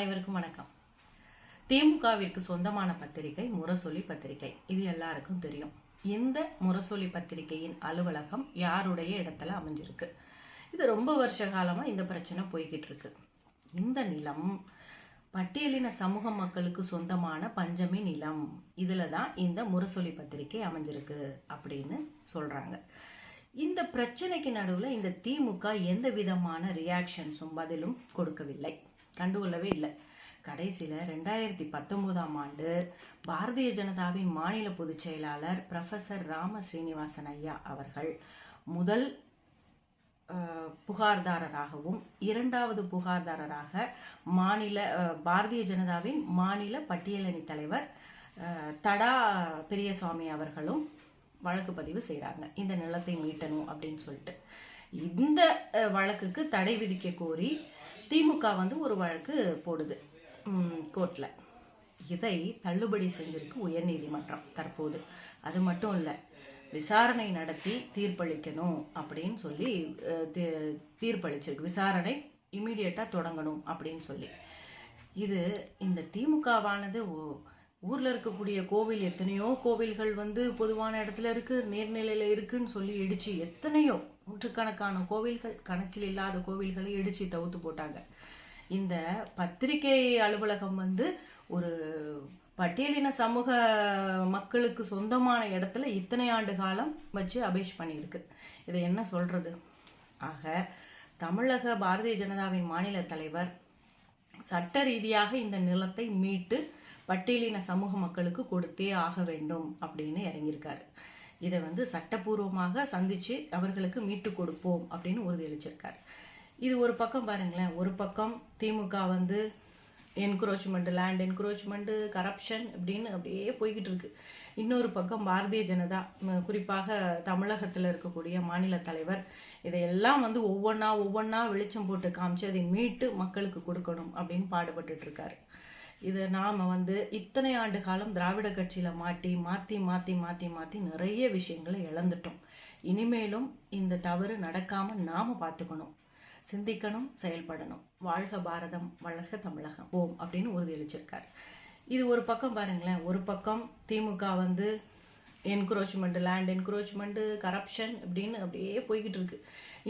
அனைவருக்கும் வணக்கம். திமுகவிற்கு சொந்தமான பத்திரிகை முரசொலி பத்திரிகை. இது எல்லாருக்கும் தெரியும். இந்த முரசொலி பத்திரிகையின் அலுவலகம் யாருடைய இடத்துல அமைஞ்சிருக்கு? இது ரொம்ப வருஷ காலமா இந்த பிரச்சனை போய்கிட்டு இருக்கு. இந்த நிலம் பட்டியலின சமூக மக்களுக்கு சொந்தமான பஞ்சமி நிலம் இதுல தான் இந்த முரசொலி பத்திரிகை அமைஞ்சிருக்கு அப்படின்னு சொல்றாங்க. இந்த பிரச்சனைக்கு நடுவில் இந்த திமுக எந்த விதமான ரியாக்ஷன்ஸும் பதிலும் கொடுக்கவில்லை. கண்டுகொள்ளவே இல்லை. கடைசியில் ரெண்டாயிரத்தி பத்தொன்பதாம் ஆண்டு பாரதிய ஜனதாவின் மாநில பொதுச் செயலாளர் ப்ரொஃபசர் ராம ஸ்ரீனிவாசன் ஐயா அவர்கள் முதல் புகார்தாரராகவும் இரண்டாவது புகார்தாரராக மாநில பாரதிய ஜனதாவின் மாநில பட்டியலணி தலைவர் தடா பெரியசாமி அவர்களும் வழக்கு பதிவு செய்கிறாங்க இந்த நிலத்தை மீட்டணும் அப்படின்னு சொல்லிட்டு. இந்த வழக்குக்கு தடை விதிக்க கோரி திமுக வந்து ஒரு வழக்கு போடுது கோர்ட்டில் இதை தள்ளுபடி செஞ்சிருக்கு உயர்நீதிமன்றம் தற்போது. அது மட்டும் இல்லை விசாரணை நடத்தி தீர்ப்பளிக்கணும் அப்படின்னு சொல்லி தீர்ப்பளிச்சிருக்கு. விசாரணை இமீடியட்டாக தொடங்கணும் அப்படின்னு சொல்லி. இது இந்த திமுகவானது ஓ ஊரில் இருக்கக்கூடிய கோவில் எத்தனையோ கோவில்கள் வந்து பொதுவான இடத்துல இருக்கு நீர்நிலையில இருக்குன்னு சொல்லி இடிச்சு எத்தனையோ நூற்றுக்கணக்கான கோவில்கள் கணக்கில் இல்லாத கோவில்களை இடிச்சு தவுத்து போட்டாங்க. இந்த பத்திரிகை அலுவலகம் வந்து ஒரு பட்டியலின சமூக மக்களுக்கு சொந்தமான இடத்துல இத்தனை ஆண்டு காலம் வச்சு அபேஷ் பண்ணியிருக்கு. இதை என்ன சொல்றது? ஆக தமிழக பாரதிய ஜனதாவின் மாநில தலைவர் சட்ட ரீதியாக இந்த நிலத்தை மீட்டு பட்டியலின சமூக மக்களுக்கு கொடுத்தே ஆக வேண்டும் அப்படின்னு இறங்கியிருக்காரு. இதை வந்து சட்டப்பூர்வமாக சந்திச்சு அவர்களுக்கு மீட்டு கொடுப்போம் அப்படின்னு உறுதியளிச்சிருக்காரு இது ஒரு பக்கம் பாருங்களேன். ஒரு பக்கம் திமுக வந்து என்க்ரோச்மெண்ட் லேண்ட் என்க்ரோச்மெண்ட் கரப்ஷன் அப்படின்னு அப்படியே போய்கிட்டு இருக்கு. இன்னொரு பக்கம் பாரதிய ஜனதா குறிப்பாக தமிழகத்தில் இருக்கக்கூடிய மாநில தலைவர் இதையெல்லாம் வந்து ஒவ்வொன்றா ஒவ்வொன்றா வெளிச்சம் போட்டு காமிச்சு அதை மீட்டு மக்களுக்கு கொடுக்கணும் அப்படின்னு பாடுபட்டு இருக்காரு. இது நாம் வந்து இத்தனை ஆண்டு காலம் திராவிட கட்சியில் மாட்டி மாற்றி மாற்றி மாற்றி மாற்றி நிறைய விஷயங்களை இழந்துட்டோம். இனிமேலும் இந்த தவறு நடக்காமல் நாம் பார்த்துக்கணும். சிந்திக்கணும் செயல்படணும். வாழ்க பாரதம் வளர்க தமிழகம். ஓம் அப்படின்னு உறுதியளிச்சிருக்காரு இது ஒரு பக்கம் பாருங்களேன். ஒரு பக்கம் திமுக வந்து என்க்ரோச்மெண்ட் லேண்ட் என்க்ரோச்மெண்ட் கரப்ஷன் அப்படின்னு அப்படியே போய்கிட்டு இருக்கு.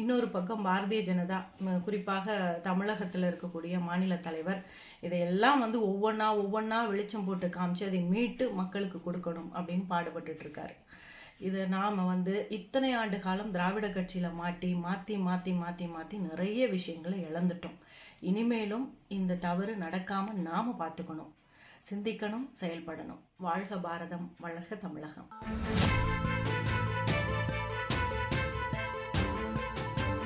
இன்னொரு பக்கம் பாரதிய ஜனதா குறிப்பாக தமிழகத்தில் இருக்கக்கூடிய மாநில தலைவர் இதையெல்லாம் வந்து ஒவ்வொன்றா ஒவ்வொன்றா வெளிச்சம் போட்டு காமிச்சு அதை மீட்டு மக்களுக்கு கொடுக்கணும் அப்படின்னு பாடுபட்டு இருக்காரு. இது நாம் வந்து இத்தனை ஆண்டு காலம் திராவிட கட்சியில் மாட்டி மாற்றி மாற்றி மாற்றி மாற்றி நிறைய விஷயங்களை இழந்துட்டோம். இனிமேலும் இந்த தவறு நடக்காமல் நாம் பார்த்துக்கணும். சிந்திக்கணும் செயல்படணும். வாழ்க பாரதம் வளர்க தமிழகம்.